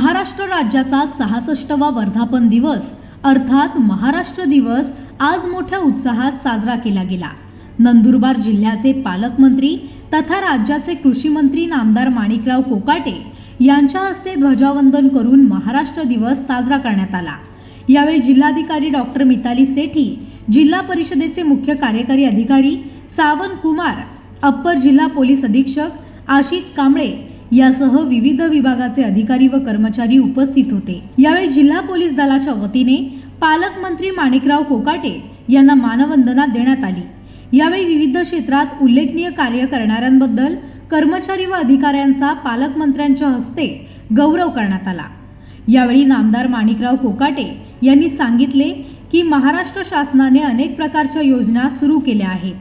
महाराष्ट्र राज्याचा सहासष्टवा वर्धापन दिवस अर्थात महाराष्ट्र दिवस आज मोठ्या उत्साहात साजरा केला गेला. नंदुरबार जिल्ह्याचे पालकमंत्री तथा राज्याचे कृषी मंत्री नामदार माणिकराव कोकाटे यांच्या हस्ते ध्वजावंदन करून महाराष्ट्र दिवस साजरा करण्यात आला. यावेळी जिल्हाधिकारी डॉक्टर मिताली सेठी जिल्हा परिषदेचे मुख्य कार्यकारी अधिकारी सावन कुमार अप्पर जिल्हा पोलीस अधीक्षक आशित कांबळे यासह विविध विभागाचे अधिकारी व कर्मचारी उपस्थित होते. यावेळी जिल्हा पोलीस दलाच्या वतीने पालकमंत्री माणिकराव कोकाटे यांना मानवंदना देण्यात आली. यावेळी विविध क्षेत्रात उल्लेखनीय कार्य करणाऱ्यांबद्दल कर्मचारी व अधिकाऱ्यांचा पालकमंत्र्यांच्या हस्ते गौरव करण्यात आला. यावेळी नामदार माणिकराव कोकाटे यांनी सांगितले की महाराष्ट्र शासनाने अनेक प्रकारच्या योजना सुरू केल्या आहेत.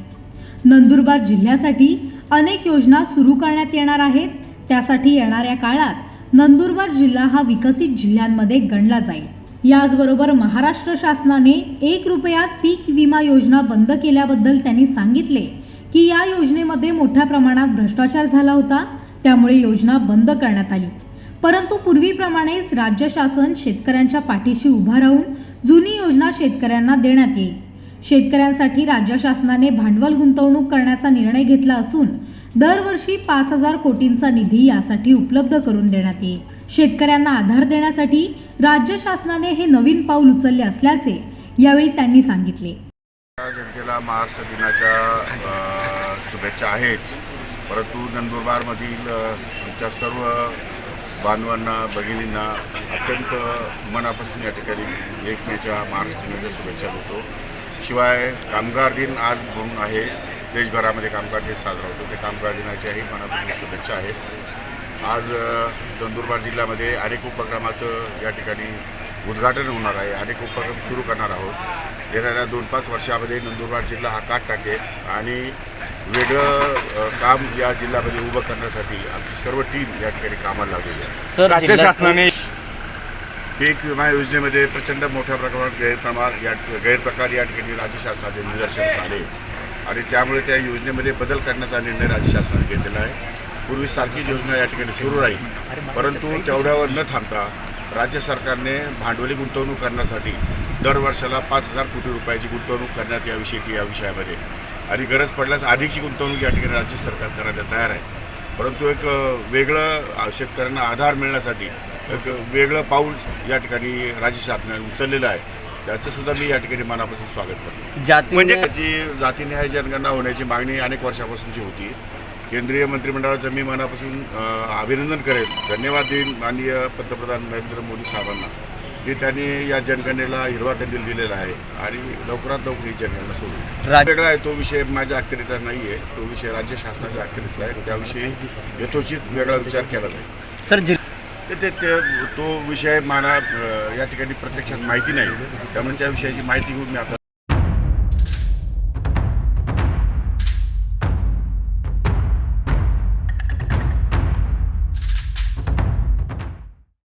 नंदुरबार जिल्ह्यासाठी अनेक योजना सुरू करण्यात येणार आहेत. त्यासाठी येणाऱ्या काळात नंदुरबार जिल्हा हा विकसित जिल्ह्यांमध्ये गणला जाईल. याचबरोबर महाराष्ट्र शासनाने एक रुपयात पीक विमा योजना बंद केल्याबद्दल त्यांनी सांगितले की या योजनेमध्ये मोठ्या प्रमाणात भ्रष्टाचार झाला होता त्यामुळे योजना बंद करण्यात आली. परंतु पूर्वीप्रमाणेच राज्य शासन शेतकऱ्यांच्या पाठीशी उभा राहून जुनी योजना शेतकऱ्यांना देण्यात येईल. शेतकऱ्यांसाठी राज्य शासनाने भांडवल गुंतवणूक करण्याचा निर्णय घेतला असून दरवर्षी पाच हजार कोटींचा निधी यासाठी उपलब्ध करून देण्यात येईल. शेतकऱ्यांना आधार देण्यासाठी राज्य शासनाने हे नवीन पाऊल उचलले असल्याचे यावेळी त्यांनी सांगितले. जनतेला महाराष्ट्र दिनाच्या शुभेच्छा आहेत. परंतु नंदुरबारमधील आमच्या सर्व बांधवांना भगिनींना अत्यंत मनापासून या ठिकाणी एकमेच्या महाराष्ट्र दिनाच्या शुभेच्छा देतो. शिवाय कामगार दिन आज म्हणून आहे. देशभरामध्ये कामगार दिन साजरा होतो. ते कामगार दिनाच्याही मनापासून शुभेच्छा आहेत. आज नंदुरबार जिल्ह्यामध्ये अनेक उपक्रमाचं या ठिकाणी उद्घाटन होणार आहे. अनेक उपक्रम सुरू करणार आहोत. येणाऱ्या दोन पाच वर्षामध्ये नंदुरबार जिल्हा हा काट टाकेल आणि वेगळं काम या जिल्ह्यामध्ये उभं करण्यासाठी आमची सर्व टीम या ठिकाणी कामाला लागलेली आहे. सर राज्य शासनाने पीक विमा योजनेमध्ये प्रचंड मोठ्या प्रमाणात गैरप्रमाण या गैरप्रकार या ठिकाणी राज्य शासनाचे निदर्शनास आले. आणि त्यामुळे त्या योजनेमध्ये बदल करण्याचा निर्णय राज्य शासनाने घेतलेला आहे. पूर्वी सारखीच योजना या ठिकाणी सुरू राहील. परंतु तेवढ्यावर न थांबता राज्य सरकारने भांडवली गुंतवणूक करण्यासाठी दर वर्षाला पाच हजार कोटी रुपयाची गुंतवणूक करण्यात याविषयी या विषयामध्ये. आणि गरज पडल्यास अधिकची गुंतवणूक या ठिकाणी राज्य सरकार करायला तयार आहे. परंतु एक वेगळं शेतकऱ्यांना आधार मिळण्यासाठी एक वेगळं पाऊल या ठिकाणी राज्य शासनाने उचललेलं आहे. त्याचं सुद्धा मी या ठिकाणी मनापासून स्वागत करतो. जाती म्हणजे त्याची जातीनिहाय जनगणना होण्याची मागणी अनेक वर्षापासूनची होती. केंद्रीय मंत्रिमंडळाचं मी मनापासून अभिनंदन करेन. धन्यवाद देईन माननीय पंतप्रधान नरेंद्र मोदी साहेबांना की त्यांनी या जनगणनेला हिरवा कंदील दिलेला आहे आणि लवकरात लवकर ही जनगणना सोडू राज- वेगळा आहे तो विषय माझ्या अखत्यारीचा नाही आहे तो विषय राज्य शासनाच्या अखत्यारीचा आहे. त्याविषयी यथोचित वेगळा विचार केला जाईल. सर ते ते ते- तो विषय मला या ठिकाणी प्रत्यक्षात माहिती नाही. त्यामुळे त्या विषयाची माहिती घेऊन मी आता